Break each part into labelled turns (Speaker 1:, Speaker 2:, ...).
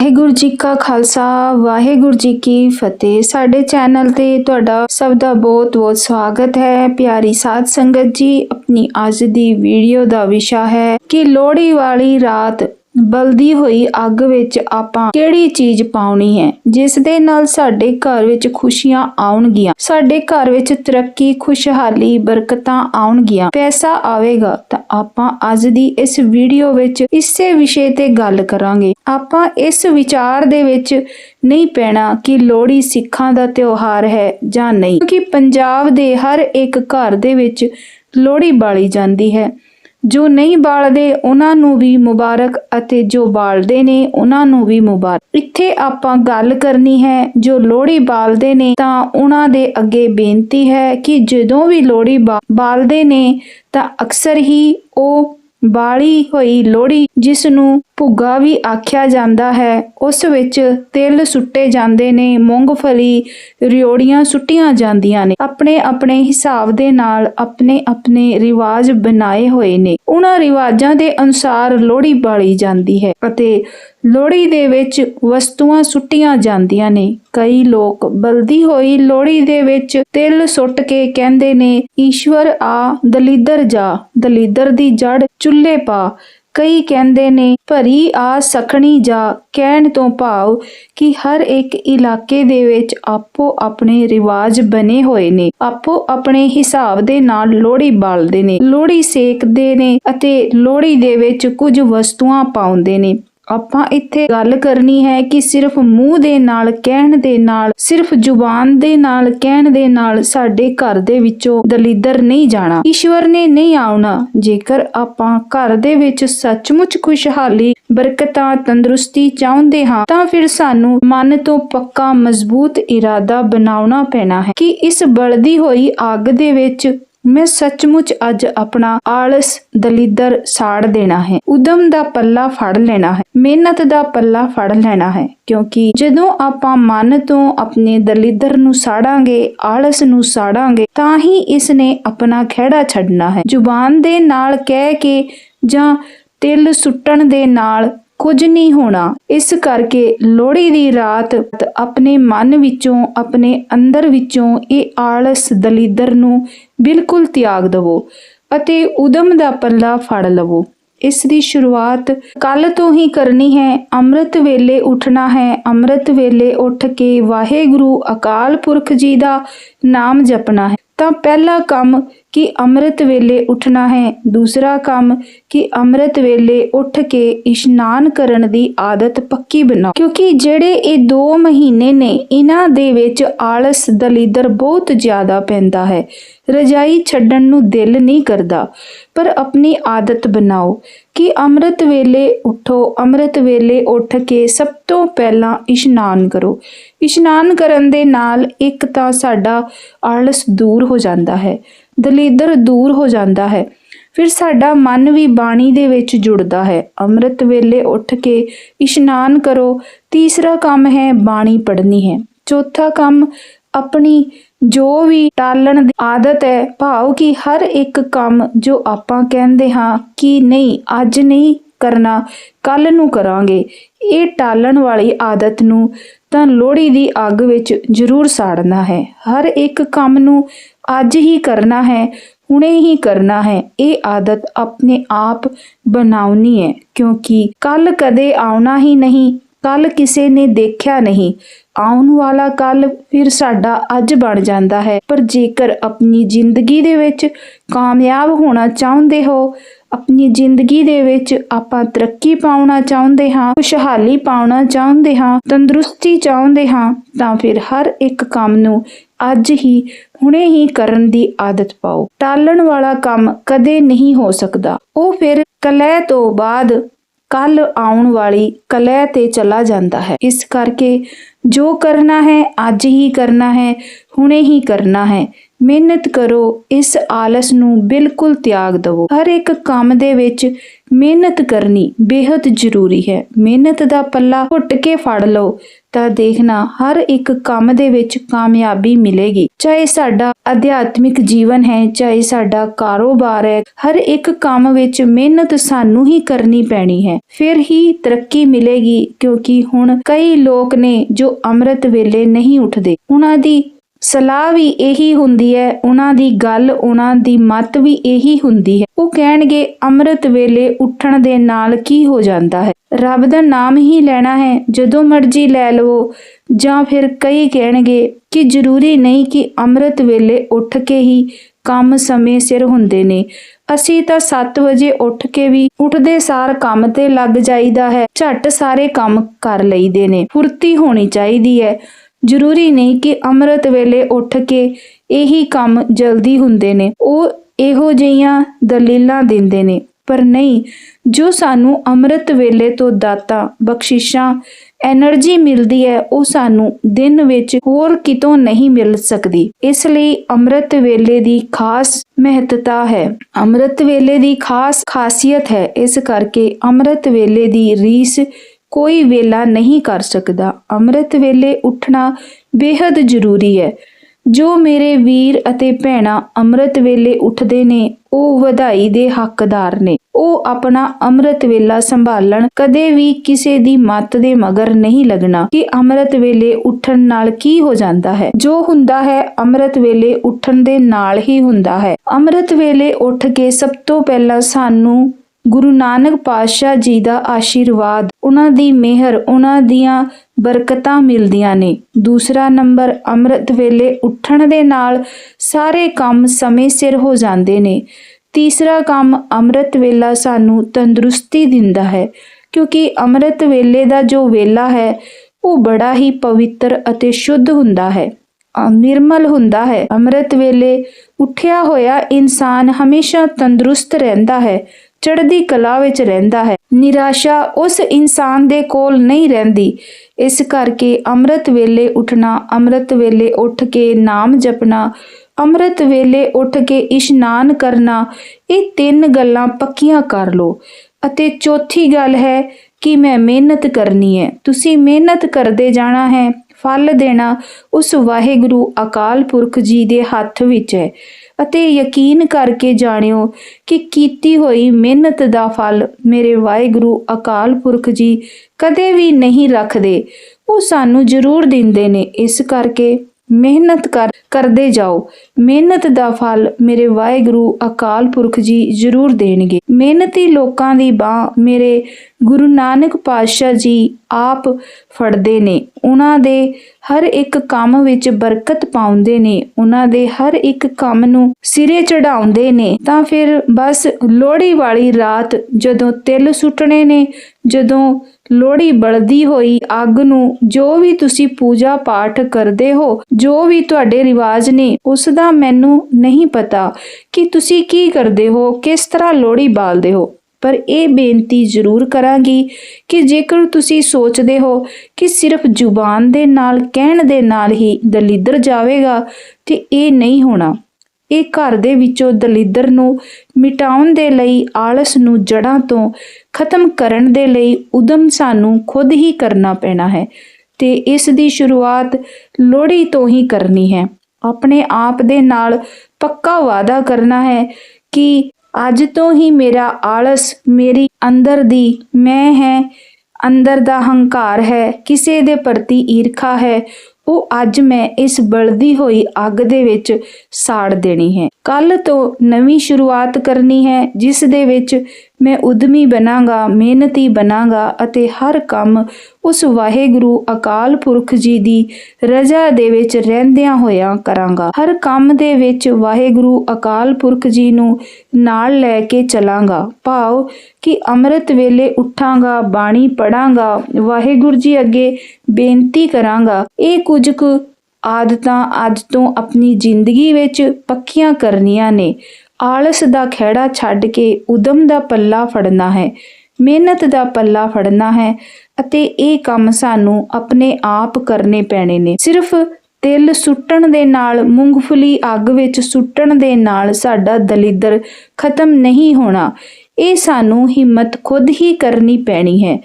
Speaker 1: ਵਾਹਿਗੁਰੂ ਜੀ ਕਾ ਖਾਲਸਾ, ਵਾਹਿਗੁਰੂ ਜੀ ਕੀ ਫਤਿਹ। ਸਾਡੇ ਚੈਨਲ ਤੇ ਤੁਹਾਡਾ ਸਭ ਦਾ ਬਹੁਤ-ਬਹੁਤ ਸਵਾਗਤ ਹੈ। ਪਿਆਰੀ ਸਾਧ ਸੰਗਤ ਜੀ, ਆਪਣੀ ਅੱਜ ਦੀ ਵੀਡੀਓ ਦਾ ਵਿਸ਼ਾ ਹੈ ਕਿ ਲੋਹੜੀ ਵਾਲੀ ਰਾਤ ਬਲਦੀ ਹੋਈ ਅੱਗ ਵਿੱਚ ਆਪਾਂ ਕਿਹੜੀ ਚੀਜ਼ ਪਾਉਣੀ ਹੈ? ਜਿਸ ਦੇ ਨਾਲ ਸਾਡੇ ਘਰ ਵਿੱਚ ਖੁਸ਼ੀਆਂ ਆਉਣਗੀਆਂ। ਸਾਡੇ ਘਰ ਵਿੱਚ ਤਰੱਕੀ, ਖੁਸ਼ਹਾਲੀ, ਬਰਕਤਾਂ ਆਉਣਗੀਆਂ। ਪੈਸਾ ਆਵੇਗਾ ਤਾਂ ਆਪਾਂ ਅੱਜ ਦੀ ਇਸ ਵੀਡੀਓ ਵਿੱਚ ਇਸੇ ਵਿਸ਼ੇ ਤੇ ਗੱਲ ਕਰਾਂਗੇ। ਆਪਾਂ ਇਸ ਵਿਚਾਰ ਦੇ ਵਿੱਚ ਨਹੀਂ ਪੈਣਾ ਕਿ ਲੋਹੜੀ ਸਿੱਖਾਂ ਦਾ ਤਿਉਹਾਰ ਹੈ ਜਾਂ ਨਹੀਂ। ਕਿਉਂਕਿ ਪੰਜਾਬ ਦੇ ਹਰ ਇੱਕ ਘਰ ਦੇ ਵਿੱਚ ਲੋਹੜੀ ਬਾਲੀ ਜਾਂਦੀ ਹੈ। ਜੋ ਨਹੀਂ ਬਾਲਦੇ, ਉਹਨਾਂ ਨੂੰ ਵੀ ਮੁਬਾਰਕ ਅਤੇ ਜੋ ਬਾਲਦੇ ਨੇ, ਉਹਨਾਂ ਨੂੰ ਵੀ ਮੁਬਾਰਕ। ਇੱਥੇ ਆਪਾਂ ਗੱਲ ਕਰਨੀ ਹੈ, ਜੋ ਲੋਹੜੀ ਬਾਲਦੇ ਨੇ, ਤਾਂ ਉਹਨਾਂ ਦੇ ਅੱਗੇ ਬੇਨਤੀ ਹੈ ਕਿ ਜਦੋਂ ਵੀ ਲੋਹੜੀ ਬਾ- ਬਾਲਦੇ ਨੇ, ਤਾਂ ਅਕਸਰ ਹੀ ਉਹ ਬਾਲੀ ਹੋਈ ਲੋਹੜੀ, ਜਿਸ ਨੂੰ ਭੁੱਗਾ ਵੀ ਆਖਿਆ ਜਾਂਦਾ ਹੈ। ਉਸ ਵਿੱਚ ਤਿਲ ਸੁੱਟੇ ਜਾਂਦੇ ਨੇ, ਮੂੰਗਫਲੀ, ਰਿਓੜੀਆਂ ਸੁੱਟੀਆਂ ਜਾਂਦੀਆਂ ਨੇ। ਆਪਣੇ ਆਪਣੇ ਹਿਸਾਬ ਦੇ ਨਾਲ ਆਪਣੇ ਆਪਣੇ ਰਿਵਾਜ ਬਣਾਏ ਹੋਏ ਨੇ। ਉਹਨਾਂ ਰਿਵਾਜਾਂ ਦੇ ਅਨੁਸਾਰ ਲੋਹੜੀ ਬਾਲੀ ਜਾਂਦੀ ਹੈ ਅਤੇ ਲੋਹੜੀ ਦੇ ਵਿੱਚ ਵਸਤੂਆਂ ਸੁੱਟੀਆਂ ਜਾਂਦੀਆਂ ਨੇ। ਕਈ ਲੋਕ ਬਲਦੀ ਹੋਈ ਲੋਹੜੀ ਦੇ ਵਿੱਚ ਤਿਲ ਸੁੱਟ ਕੇ ਕਹਿੰਦੇ ਨੇ, ਈਸ਼ਵਰ ਆ, ਦਲਿੱਦਰ ਜਾ, ਦਲਿੱਦਰ ਦੀ ਜੜ ਚੁੱਲ੍ਹੇ ਪਾ। ਕਈ ਕਹਿੰਦੇ ਨੇ, ਭਰੀ ਆ ਸਖਣੀ ਜਾ, ਕਹਿਣ ਤੋਂ ਭਾਵ ਕਿ ਹਰ ਇੱਕ ਇਲਾਕੇ ਦੇ ਵਿੱਚ ਆਪੋ ਆਪਣੇ ਰਿਵਾਜ ਬਣੇ ਹੋਏ ਨੇ, ਆਪੋ ਆਪਣੇ ਹਿਸਾਬ ਦੇ ਨਾਲ ਲੋਹੜੀ ਬਾਲਦੇ ਨੇ, ਲੋਹੜੀ ਸੇਕਦੇ ਨੇ ਅਤੇ ਲੋਹੜੀ ਦੇ ਵਿੱਚ ਕੁਝ ਵਸਤੂਆਂ ਪਾਉਂਦੇ ਨੇ। ਆਪਾਂ ਇੱਥੇ ਗੱਲ ਕਰਨੀ ਹੈ ਕਿ ਸਿਰਫ ਮੂੰਹ ਦੇ ਨਾਲ, ਕਹਿਣ ਦੇ ਨਾਲ, ਸਿਰਫ ਜ਼ੁਬਾਨ ਦੇ ਨਾਲ, ਕਹਿਣ ਦੇ ਨਾਲ ਸਾਡੇ ਘਰ ਦੇ ਵਿੱਚੋਂ ਦਲਿੱਦਰ ਨਹੀਂ ਜਾਣਾ। ਈਸ਼ਵਰ ਨੇ ਨਹੀਂ ਆਉਣਾ। ਜੇਕਰ ਆਪਾਂ ਘਰ ਦੇ ਵਿੱਚ ਸੱਚਮੁੱਚ ਖੁਸ਼ਹਾਲੀ, ਬਰਕਤਾਂ, ਤੰਦਰੁਸਤੀ ਚਾਹੁੰਦੇ ਹਾਂ, ਤਾਂ ਫਿਰ ਸਾਨੂੰ ਮਨ ਤੋਂ ਪੱਕਾ, ਮਜ਼ਬੂਤ ਇਰਾਦਾ ਬਣਾਉਣਾ ਪੈਣਾ ਹੈ ਕਿ ਇਸ ਬਲਦੀ ਹੋਈ ਅੱਗ ਦੇ ਵਿੱਚ ਮੈਂ ਸੱਚਮੁੱਚ ਅੱਜ ਆਪਣਾ ਆਲਸ ਦਲਿੱਦਰ ਸਾੜ ਦੇਣਾ ਹੈ। ਉਦਮ ਦਾ ਪੱਲਾ ਫੜ ਲੈਣਾ ਹੈ। ਮਿਹਨਤ ਦਾ ਪੱਲਾ ਫੜ ਲੈਣਾ ਹੈ। ਕਿਉਂਕਿ ਜਦੋਂ ਆਪਾਂ ਮਨ ਤੋਂ ਆਪਣੇ ਦਲਿੱਦਰ ਨੂੰ ਸਾੜਾਂਗੇ, ਆਲਸ ਨੂੰ ਸਾੜਾਂਗੇ, ਤਾਂ ਹੀ ਇਸ ਨੇ ਆਪਣਾ ਖਿਹੜਾ ਛੱਡਣਾ ਹੈ। ਜ਼ੁਬਾਨ ਦੇ ਨਾਲ ਕਹਿ ਕੇ ਜਾਂ ਤਿਲ ਸੁੱਟਣ ਦੇ ਨਾਲ ਕੁਝ ਨਹੀਂ ਹੋਣਾ। ਇਸ ਕਰਕੇ ਲੋਹੜੀ ਦੀ ਰਾਤ ਆਪਣੇ ਮਨ ਵਿੱਚੋਂ, ਆਪਣੇ ਅੰਦਰ ਵਿੱਚੋਂ ਇਹ ਆਲਸ ਦਲਿੱਦਰ ਨੂੰ ਬਿਲਕੁਲ ਤਿਆਗ ਦਵੋ ਅਤੇ ਉਦਮ ਦਾ ਪੱਲਾ ਫੜ ਲਵੋ। ਇਸ ਦੀ ਸ਼ੁਰੂਆਤ ਕੱਲ ਤੋਂ ਹੀ ਕਰਨੀ ਹੈ। ਅੰਮ੍ਰਿਤ ਵੇਲੇ ਉੱਠਣਾ ਹੈ। ਅੰਮ੍ਰਿਤ ਵੇਲੇ ਉੱਠ ਕੇ ਵਾਹਿਗੁਰੂ ਅਕਾਲ ਪੁਰਖ ਜੀ ਦਾ ਨਾਮ ਜਪਣਾ ਹੈ। ਤਾਂ ਪਹਿਲਾ ਕੰਮ ਕਿ ਅੰਮ੍ਰਿਤ ਵੇਲੇ ਉੱਠਣਾ ਹੈ। ਦੂਸਰਾ ਕੰਮ, ਕਿ ਅੰਮ੍ਰਿਤ ਵੇਲੇ ਉੱਠ ਕੇ ਇਸ਼ਨਾਨ ਕਰਨ ਦੀ ਆਦਤ ਪੱਕੀ ਬਣਾਓ। ਕਿਉਂਕਿ ਜਿਹੜੇ ਇਹ 2 ਮਹੀਨੇ ਨੇ, ਇਹਨਾਂ ਦੇ ਵਿੱਚ ਆਲਸ, ਦਲਿੱਦਰ ਬਹੁਤ ਜ਼ਿਆਦਾ ਪੈਂਦਾ ਹੈ। ਰਜਾਈ ਛੱਡਣ ਨੂੰ ਦਿਲ ਨਹੀਂ ਕਰਦਾ। ਪਰ ਆਪਣੀ ਆਦਤ ਬਣਾਓ ਕਿ ਅੰਮ੍ਰਿਤ ਵੇਲੇ ਉਠੋ। ਅੰਮ੍ਰਿਤ ਵੇਲੇ ਉੱਠ ਕੇ ਸਭ ਤੋਂ ਪਹਿਲਾਂ ਇਸ਼ਨਾਨ ਕਰੋ। ਇਸ਼ਨਾਨ ਕਰਨ ਦੇ ਨਾਲ ਇੱਕ ਤਾਂ ਸਾਡਾ ਆਲਸ ਦੂਰ ਹੋ ਜਾਂਦਾ ਹੈ। ਦਲਿੱਦਰ ਦੂਰ ਹੋ ਜਾਂਦਾ ਹੈ। ਫਿਰ ਸਾਡਾ ਮਨ ਵੀ ਬਾਣੀ ਦੇ ਵਿੱਚ ਜੁੜਦਾ ਹੈ। ਅੰਮ੍ਰਿਤ ਵੇਲੇ ਉੱਠ ਕੇ ਇਸ਼ਨਾਨ ਕਰੋ। ਤੀਸਰਾ ਕੰਮ ਹੈ ਬਾਣੀ ਪੜ੍ਹਨੀ ਹੈ। ਚੌਥਾ ਕੰਮ ਆਪਣੀ ਜੋ ਵੀ ਟਾਲਣ ਦੀ ਆਦਤ ਹੈ, ਭਾਵ ਕਿ ਹਰ ਇੱਕ ਕੰਮ ਜੋ ਆਪਾਂ ਕਹਿੰਦੇ ਹਾਂ ਕਿ ਨਹੀਂ, ਅੱਜ ਨਹੀਂ ਕਰਨਾ ਕੱਲ ਨੂੰ ਕਰਾਂਗੇ, ਇਹ ਟਾਲਣ ਵਾਲੀ ਆਦਤ ਨੂੰ ਤਾਂ ਲੋਹੜੀ ਦੀ ਅੱਗ ਵਿੱਚ ਜ਼ਰੂਰ ਸਾੜਨਾ ਹੈ। ਹਰ ਇੱਕ ਕੰਮ ਨੂੰ ਅੱਜ ਹੀ ਕਰਨਾ ਹੈ, ਹੁਣੇ ਹੀ ਕਰਨਾ ਹੈ। ਇਹ ਆਦਤ ਆਪਣੇ ਆਪ ਬਣਾਉਣੀ ਹੈ, ਕਿਉਂਕਿ ਕੱਲ ਕਦੇ ਆਉਣਾ ਹੀ ਨਹੀਂ ਕੱਲ ਕਿਸੇ ਨੇ ਦੇਖਿਆ ਨਹੀਂ। ਆਉਣ ਵਾਲਾ ਕੱਲ ਫਿਰ ਸਾਡਾ ਅੱਜ ਬਣ ਜਾਂਦਾ ਹੈ। ਪਰ ਜੇਕਰ ਆਪਣੀ ਜ਼ਿੰਦਗੀ ਦੇ ਵਿੱਚ ਕਾਮਯਾਬ ਹੋਣਾ ਚਾਹੁੰਦੇ ਹੋ, ਆਪਣੀ ਜ਼ਿੰਦਗੀ ਦੇ ਵਿੱਚ ਆਪਾਂ ਤਰੱਕੀ ਪਾਉਣਾ ਚਾਹੁੰਦੇ ਹਾਂ, ਖੁਸ਼ਹਾਲੀ ਪਾਉਣਾ ਚਾਹੁੰਦੇ ਹਾਂ, ਤੰਦਰੁਸਤੀ ਚਾਹੁੰਦੇ ਹਾਂ, ਤਾਂ ਫਿਰ ਹਰ ਇੱਕ ਕੰਮ ਨੂੰ ਅੱਜ ਹੀ ਹੁਣੇ ਹੀ ਕਰਨ ਦੀ ਆਦਤ ਪਾਓ। ਟਾਲਣ ਵਾਲਾ ਕੰਮ ਕਦੇ ਨਹੀਂ ਹੋ ਸਕਦਾ। ਉਹ ਫਿਰ ਕਲੈ ਤੋਂ ਬਾਅਦ ਕੱਲ ਆਉਣ ਵਾਲੀ ਕਲੈ ਤੇ ਚਲਾ ਜਾਂਦਾ ਹੈ। ਇਸ ਕਰਕੇ ਜੋ ਕਰਨਾ ਹੈ, ਅੱਜ ਹੀ ਕਰਨਾ ਹੈ, ਹੁਣੇ ਹੀ ਕਰਨਾ ਹੈ। ਮਿਹਨਤ ਕਰੋ, ਇਸ ਆਲਸ ਨੂੰ ਬਿਲਕੁਲ ਤਿਆਗ ਦਿਵੋ। ਹਰ ਇੱਕ ਕੰਮ ਦੇ ਵਿੱਚ ਮਿਹਨਤ ਕਰਨੀ ਬੇहद ਜ਼ਰੂਰੀ ਹੈ। ਮਿਹਨਤ ਦਾ ਪੱਲਾ ਘੁੱਟ ਕੇ ਫੜ ਲਓ ਤਾਂ ਦੇਖਣਾ ਹਰ ਇੱਕ ਕੰਮ ਦੇ ਵਿੱਚ ਕਾਮਯਾਬੀ ਮਿਲੇਗੀ। ਚਾਹੇ ਸਾਡਾ ਅਧਿਆਤਮਿਕ ਜੀਵਨ ਹੈ, ਚਾਹੇ ਸਾਡਾ ਕਾਰੋਬਾਰ ਹੈ, ਹਰ ਇੱਕ ਕੰਮ ਵਿੱਚ ਮਿਹਨਤ ਸਾਨੂੰ ਹੀ ਕਰਨੀ ਪੈਣੀ ਹੈ। ਫਿਰ ਹੀ ਤਰੱਕੀ ਮਿਲੇਗੀ ਕਿਉਂਕਿ ਹੁਣ ਕਈ ਲੋਕ ਨੇ ਜੋ ਅੰਮ੍ਰਿਤ ਵੇਲੇ ਨਹੀਂ ਉੱਠਦੇ। ਉਹਨਾਂ ਦੀ ਸਲਾਹ ਵੀ ਇਹੀ ਹੁੰਦੀ ਹੈ, ਉਹਨਾਂ ਦੀ ਗੱਲ, ਉਹਨਾਂ ਦੀ ਮਤ ਵੀ ਇਹੀ ਹੁੰਦੀ ਹੈ। ਉਹ ਕਹਿਣਗੇ, ਅੰਮ੍ਰਿਤ ਵੇਲੇ ਉੱਠਣ ਦੇ ਨਾਲ ਕੀ ਹੋ ਜਾਂਦਾ ਹੈ? ਰੱਬ ਦਾ ਨਾਮ ਹੀ ਲੈਣਾ ਹੈ, ਜਦੋਂ ਮਰਜ਼ੀ ਲੈ ਲਵੋ। ਜਾਂ ਫਿਰ ਕਈ ਕਹਿਣਗੇ ਕਿ ਜ਼ਰੂਰੀ ਨਹੀਂ ਕਿ ਅੰਮ੍ਰਿਤ ਵੇਲੇ ਉੱਠ ਕੇ ਹੀ ਕੰਮ ਸਮੇਂ ਸਿਰ ਹੁੰਦੇ ਨੇ। ਅਸੀਂ ਤਾਂ 7 ਵਜੇ ਉੱਠ ਕੇ ਵੀ ਉੱਠਦੇ ਸਾਰ ਕੰਮ ਤੇ ਲੱਗ ਜਾਈਦਾ ਹੈ, ਝੱਟ ਸਾਰੇ ਕੰਮ ਕਰ ਲਈਦੇ ਨੇ। ਫੁਰਤੀ ਹੋਣੀ ਚਾਹੀਦੀ ਹੈ। ਜ਼ਰੂਰੀ ਨਹੀਂ ਕਿ ਅੰਮ੍ਰਿਤ ਵੇਲੇ ਉੱਠ ਕੇ ਇਹੀ ਕੰਮ ਜਲਦੀ ਹੁੰਦੇ ਨੇ। ਉਹ ਇਹੋ ਜਿਹੀਆਂ ਦਲੀਲਾਂ ਦਿੰਦੇ ਨੇ। ਪਰ ਨਹੀਂ, ਜੋ ਸਾਨੂੰ ਅੰਮ੍ਰਿਤ ਵੇਲੇ ਤੋਂ ਦਾਤਾ, ਬਖਸ਼ਿਸ਼ਾਂ એનર્ਜੀ ਮਿਲਦੀ ਹੈ, ਉਹ ਸਾਨੂੰ ਦਿਨ ਵਿੱਚ ਹੋਰ ਕਿਤੋਂ ਨਹੀਂ ਮਿਲ ਸਕਦੀ। ਇਸ ਲਈ ਅੰਮ੍ਰਿਤ ਵੇਲੇ ਦੀ ਖਾਸ ਮਹੱਤਤਾ ਹੈ। ਅੰਮ੍ਰਿਤ ਵੇਲੇ ਦੀ ਖਾਸ ਖਾਸੀਅਤ ਹੈ। ਇਸ ਕਰਕੇ ਅੰਮ੍ਰਿਤ ਵੇਲੇ ਦੀ ਰੀਸ ਕੋਈ ਵੇਲਾ ਨਹੀਂ ਕਰ ਸਕਦਾ। ਅੰਮ੍ਰਿਤ ਵੇਲੇ ਉੱਠਣਾ ਬੇहद ਜ਼ਰੂਰੀ ਹੈ। ਜੋ ਮੇਰੇ ਵੀਰ ਅਤੇ ਭੈਣਾਂ ਅੰਮ੍ਰਿਤ ਵੇਲੇ ਉੱਠਦੇ ਨੇ, ਉਹ ਵਧਾਈ ਦੇ ਹੱਕਦਾਰ ਨੇ। ਉਹ ਆਪਣਾ ਅੰਮ੍ਰਿਤ ਵੇਲਾ ਸੰਭਾਲਣ ਕਦੇ ਵੀ ਕਿਸੇ ਦੀ ਮੱਤ ਦੇ ਮਗਰ ਨਹੀਂ ਲੱਗਣਾ ਕਿ ਅੰਮ੍ਰਿਤ ਵੇਲੇ ਉੱਠਣ ਨਾਲ ਕੀ ਹੋ ਜਾਂਦਾ ਹੈ। ਜੋ ਹੁੰਦਾ ਹੈ, ਅੰਮ੍ਰਿਤ ਵੇਲੇ ਉੱਠਣ ਦੇ ਨਾਲ ਹੀ ਹੁੰਦਾ ਹੈ। ਅੰਮ੍ਰਿਤ ਵੇਲੇ ਉੱਠ ਕੇ ਸਭ ਤੋਂ ਪਹਿਲਾਂ ਸਾਨੂੰ ਗੁਰੂ ਨਾਨਕ ਪਾਤਸ਼ਾਹ ਜੀ ਦਾ ਆਸ਼ੀਰਵਾਦ। ਉਹਨਾਂ ਦੀ ਮਿਹਰ, ਉਹਨਾਂ ਦੀਆਂ ਬਰਕਤਾਂ ਮਿਲਦੀਆਂ ਨੇ। ਦੂਸਰਾ ਨੰਬਰ, ਅੰਮ੍ਰਿਤ ਵੇਲੇ ਉੱਠਣ ਦੇ ਨਾਲ ਸਾਰੇ ਕੰਮ ਸਮੇਂ ਸਿਰ ਹੋ ਜਾਂਦੇ ਨੇ। ਤੀਸਰਾ ਕੰਮ, ਅੰਮ੍ਰਿਤ ਵੇਲਾ ਸਾਨੂੰ ਤੰਦਰੁਸਤੀ ਦਿੰਦਾ ਹੈ, ਕਿਉਂਕਿ ਅੰਮ੍ਰਿਤ ਵੇਲੇ ਦਾ ਜੋ ਵੇਲਾ ਹੈ, ਉਹ ਬੜਾ ਹੀ ਪਵਿੱਤਰ ਅਤੇ ਸ਼ੁੱਧ ਹੁੰਦਾ ਹੈ। ਨਿਰਮਲ ਹੁੰਦਾ ਹੈ। ਅੰਮ੍ਰਿਤ ਵੇਲੇ ਉੱਠਿਆ ਹੋਇਆ ਇਨਸਾਨ ਹਮੇਸ਼ਾ ਤੰਦਰੁਸਤ ਰਹਿੰਦਾ ਹੈ। ਚੜ੍ਹਦੀ ਕਲਾ ਵਿੱਚ ਰਹਿੰਦਾ ਹੈ। ਨਿਰਾਸ਼ਾ ਉਸ ਇਨਸਾਨ ਦੇ ਕੋਲ ਨਹੀਂ ਰਹਿੰਦੀ। ਇਸ ਕਰਕੇ ਅੰਮ੍ਰਿਤ ਵੇਲੇ ਉੱਠਣਾ, ਅੰਮ੍ਰਿਤ ਵੇਲੇ ਉੱਠ ਕੇ ਨਾਮ ਜਪਣਾ, ਅੰਮ੍ਰਿਤ ਵੇਲੇ ਉੱਠ ਕੇ ਇਸ਼ਨਾਨ ਕਰਨਾ, ਇਹ ਤਿੰਨ ਗੱਲਾਂ ਪੱਕੀਆਂ ਕਰ ਲਓ। ਅਤੇ ਚੌਥੀ ਗੱਲ ਹੈ ਕਿ ਮੈਂ ਮਿਹਨਤ ਕਰਨੀ ਹੈ। ਤੁਸੀਂ ਮਿਹਨਤ ਕਰਦੇ ਜਾਣਾ ਹੈ, ਫਲ ਦੇਣਾ ਉਸ ਵਾਹਿਗੁਰੂ ਅਕਾਲ ਪੁਰਖ ਜੀ ਦੇ ਹੱਥ ਵਿੱਚ ਹੈ। ਅਤੇ ਯਕੀਨ ਕਰਕੇ ਜਾਣਿਓ ਕਿ ਕੀਤੀ ਹੋਈ ਮਿਹਨਤ ਦਾ ਫਲ ਮੇਰੇ ਵਾਹਿਗੁਰੂ ਅਕਾਲ ਪੁਰਖ ਜੀ ਕਦੇ ਵੀ ਨਹੀਂ ਰੱਖਦੇ। ਉਹ ਸਾਨੂੰ ਜ਼ਰੂਰ ਦਿੰਦੇ ਨੇ। ਇਸ ਕਰਕੇ ਮਿਹਨਤ ਕਰ, ਕਰਦੇ ਜਾਓ। ਮਿਹਨਤ ਦਾ ਫਲ ਮੇਰੇ ਵਾਹਿਗੁਰੂ ਅਕਾਲ ਪੁਰਖ ਜੀ ਜ਼ਰੂਰ ਦੇਣਗੇ। ਮਿਹਨਤੀ ਲੋਕਾਂ ਦੀ ਬਾਹ ਮੇਰੇ ਗੁਰੂ ਨਾਨਕ ਪਾਤਸ਼ਾਹ ਜੀ ਆਪ ਫੜਦੇ ਨੇ। ਉਹਨਾਂ ਦੇ ਹਰ ਇੱਕ ਕੰਮ ਵਿੱਚ ਬਰਕਤ ਪਾਉਂਦੇ ਨੇ। ਉਹਨਾਂ ਦੇ ਹਰ ਇੱਕ ਕੰਮ ਨੂੰ ਸਿਰੇ ਚੜਾਉਂਦੇ ਨੇ। ਤਾਂ ਫਿਰ ਬਸ ਲੋਹੜੀ ਵਾਲੀ ਰਾਤ ਜਦੋਂ ਤਿਲ ਸੁੱਟਣੇ ਨੇ, ਜਦੋਂ ਲੋਹੜੀ ਬਲਦੀ ਹੋਈ ਅੱਗ ਨੂੰ, ਜੋ ਵੀ ਤੁਸੀਂ ਪੂਜਾ ਪਾਠ ਕਰਦੇ ਹੋ, ਜੋ ਵੀ ਤੁਹਾਡੇ ਰਿਵਾਜ ਨੇ, ਉਸ ਦਾ ਮੈਨੂੰ ਨਹੀਂ ਪਤਾ ਕਿ ਤੁਸੀਂ ਕੀ ਕਰਦੇ ਹੋ, ਕਿਸ ਤਰ੍ਹਾਂ ਲੋਹੜੀ ਬਾਲਦੇ ਹੋ। ਪਰ ਇਹ ਬੇਨਤੀ ਜ਼ਰੂਰ ਕਰਾਂਗੀ ਕਿ ਜੇਕਰ ਤੁਸੀਂ ਸੋਚਦੇ ਹੋ ਕਿ ਸਿਰਫ ਜ਼ੁਬਾਨ ਦੇ ਨਾਲ, ਕਹਿਣ ਦੇ ਨਾਲ ਹੀ ਦਲਿੱਦਰ ਜਾਵੇਗਾ, ਤੇ ਇਹ ਨਹੀਂ ਹੋਣਾ। ਇਹ ਘਰ ਦੇ ਵਿੱਚੋਂ ਦਲਿੱਦਰ ਨੂੰ ਮਿਟਾਉਣ ਦੇ ਲਈ, ਆਲਸ ਨੂੰ ਜੜਾਂ ਤੋਂ ਖਤਮ ਕਰਨ ਦੇ ਲਈ ਉਦਮ ਸਾਨੂੰ ਖੁਦ ਹੀ ਕਰਨਾ ਪੈਣਾ ਹੈ ਤੇ ਇਸ ਦੀ ਸ਼ੁਰੂਆਤ ਲੋਹੜੀ ਤੋਂ ਹੀ ਕਰਨੀ ਹੈ। ਆਪਣੇ ਆਪ ਦੇ ਨਾਲ ਪੱਕਾ ਵਾਅਦਾ ਕਰਨਾ ਹੈ ਕਿ ਅੱਜ ਤੋਂ ਹੀ ਮੇਰਾ ਆਲਸ ਮੇਰੀ ਅੰਦਰ ਦੀ ਮੈਂ ਹੈ, ਅੰਦਰ ਦਾ ਹੰਕਾਰ ਹੈ, ਕਿਸੇ ਦੇ ਪ੍ਰਤੀ ਈਰਖਾ ਹੈ, ਉਹ ਅੱਜ ਮੈਂ ਇਸ ਬਲਦੀ ਹੋਈ ਅੱਗ ਦੇ ਵਿੱਚ ਸਾੜ ਦੇਣੀ ਹੈ। ਕੱਲ ਤੋਂ ਨਵੀਂ ਸ਼ੁਰੂਆਤ ਕਰਨੀ ਹੈ, ਜਿਸ ਦੇ ਵਿੱਚ ਮੈਂ ਉਦਮੀ ਬਣਾਂਗਾ, ਮਿਹਨਤੀ ਬਣਾਂਗਾ ਅਤੇ ਹਰ ਕੰਮ ਉਸ ਵਾਹਿਗੁਰੂ ਅਕਾਲ ਪੁਰਖ ਜੀ ਦੀ ਰਜ਼ਾ ਦੇ ਵਿੱਚ ਰਹਿੰਦਿਆਂ ਹੋਇਆਂ ਕਰਾਂਗਾ। ਹਰ ਕੰਮ ਦੇ ਵਿੱਚ ਵਾਹਿਗੁਰੂ ਅਕਾਲ ਪੁਰਖ ਜੀ ਨੂੰ ਨਾਲ ਲੈ ਕੇ ਚਲਾਂਗਾ। ਭਾਵ ਕਿ ਅੰਮ੍ਰਿਤ ਵੇਲੇ ਉੱਠਾਂਗਾ, ਬਾਣੀ ਪੜਾਂਗਾ ਵਾਹਿਗੁਰੂ ਜੀ ਅੱਗੇ ਬੇਨਤੀ ਕਰਾਂਗਾ। ਇਹ ਕੁਝ ਕੁ ਆਦਤਾਂ ਅੱਜ ਤੋਂ ਆਪਣੀ ਜ਼ਿੰਦਗੀ ਵਿੱਚ ਪੱਕੀਆਂ ਕਰਨੀਆਂ ਨੇ। ਆਲਸ ਦਾ ਖਹਿੜਾ ਛੱਡ ਕੇ ਉਦਮ ਦਾ ਪੱਲਾ ਫੜਨਾ ਹੈ, ਮਿਹਨਤ ਦਾ ਪੱਲਾ ਫੜਨਾ ਹੈ ਅਤੇ ਇਹ ਕੰਮ ਸਾਨੂੰ ਆਪਣੇ ਆਪ ਕਰਨੇ ਪੈਣੇ ਨੇ। ਸਿਰਫ ਤਿਲ ਸੁੱਟਣ ਦੇ ਨਾਲ, ਮੂੰਗਫਲੀ ਅੱਗ ਵਿੱਚ ਸੁੱਟਣ ਦੇ ਨਾਲ ਸਾਡਾ ਦਲਿੱਦਰ ਖਤਮ ਨਹੀਂ ਹੋਣਾ। ਇਹ ਸਾਨੂੰ ਹਿੰਮਤ ਖੁਦ ਹੀ ਕਰਨੀ ਪੈਣੀ ਹੈ।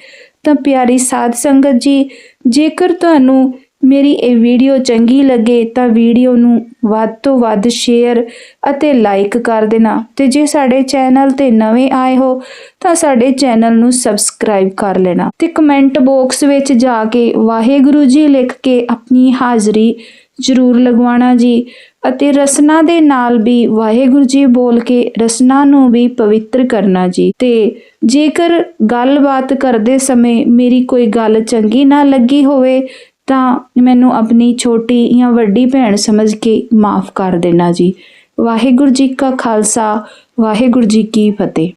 Speaker 1: ਤਾਂ ਪਿਆਰੀ ਸਾਧ ਸੰਗਤ ਜੀ, ਜੇਕਰ ਤੁਹਾਨੂੰ ਮੇਰੀ ਇਹ ਵੀਡੀਓ ਚੰਗੀ ਲੱਗੇ ਤਾਂ ਵੀਡੀਓ ਨੂੰ ਵੱਧ ਤੋਂ ਵੱਧ ਸ਼ੇਅਰ ਅਤੇ ਲਾਈਕ ਕਰ ਦੇਣਾ। ਤੇ ਜੇ ਸਾਡੇ ਚੈਨਲ ਤੇ ਨਵੇਂ ਆਏ ਹੋ, ਤਾਂ ਸਾਡੇ ਚੈਨਲ ਨੂੰ ਸਬਸਕ੍ਰਾਈਬ ਕਰ ਲੈਣਾ। ਤੇ ਕਮੈਂਟ ਬਾਕਸ ਵਿੱਚ ਜਾ ਕੇ ਵਾਹਿਗੁਰੂ ਜੀ ਲਿਖ ਕੇ ਆਪਣੀ ਹਾਜ਼ਰੀ ਜ਼ਰੂਰ ਲਗਵਾਉਣਾ ਜੀ। ਅਤੇ ਰਸਨਾ ਦੇ ਨਾਲ ਵੀ ਵਾਹਿਗੁਰੂ ਜੀ ਬੋਲ ਕੇ ਰਸਨਾ ਨੂੰ ਵੀ ਪਵਿੱਤਰ ਕਰਨਾ ਜੀ। ਤੇ ਜੇਕਰ ਗੱਲਬਾਤ ਕਰਦੇ ਸਮੇਂ ਮੇਰੀ ਕੋਈ ਗੱਲ ਚੰਗੀ ਨਾ ਲੱਗੀ ਹੋਵੇ ਤਾਂ ਮੈਨੂੰ ਆਪਣੀ ਛੋਟੀ ਜਾਂ ਵੱਡੀ ਭੈਣ ਸਮਝ ਕੇ ਮਾਫ ਕਰ ਦੇਣਾ ਜੀ। ਵਾਹਿਗੁਰੂ ਜੀ ਕਾ ਖਾਲਸਾ, ਵਾਹਿਗੁਰੂ ਜੀ ਕੀ ਫਤਿਹ।